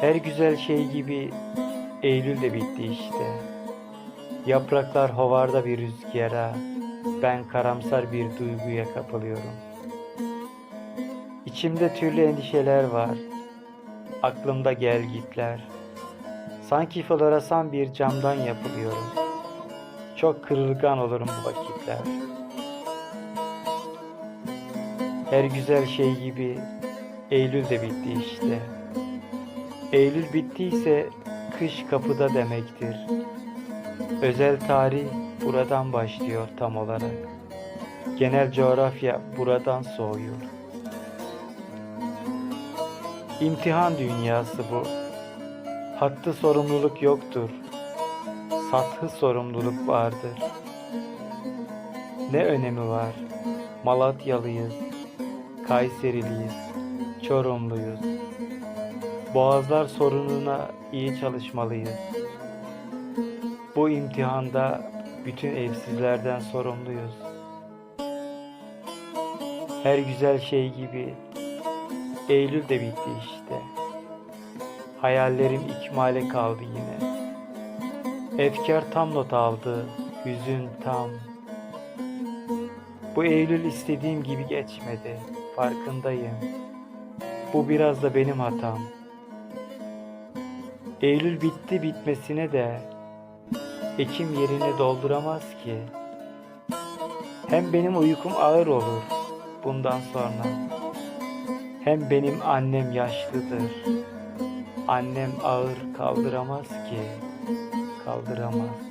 Her güzel şey gibi Eylül de bitti işte. Yapraklar hovarda bir rüzgara, ben karamsar bir duyguya kapılıyorum. İçimde türlü endişeler var, aklımda gel gitler. Sanki floresan bir camdan yapılıyorum. Çok kırılgan olurum bu vakitler. Her güzel şey gibi Eylül de bitti işte. Eylül bittiyse kış kapıda demektir. Özel tarih buradan başlıyor tam olarak. Genel coğrafya buradan soğuyor. İmtihan dünyası bu. Hattı sorumluluk yoktur. Sathı sorumluluk vardır. Ne önemi var? Malatyalıyız, Kayseriliyiz, Çorumluyuz. Boğazlar sorununa iyi çalışmalıyız. Bu imtihanda bütün evsizlerden sorumluyuz. Her güzel şey gibi Eylül de bitti işte. Hayallerim ikmale kaldı yine. Efkar tam not aldı, hüzün tam. Bu Eylül istediğim gibi geçmedi, farkındayım. Bu biraz da benim hatam. Eylül bitti bitmesine de Ekim yerini dolduramaz ki. Hem benim uykum ağır olur bundan sonra. Hem benim annem yaşlıdır. Annem ağır kaldıramaz ki. Kaldıramaz.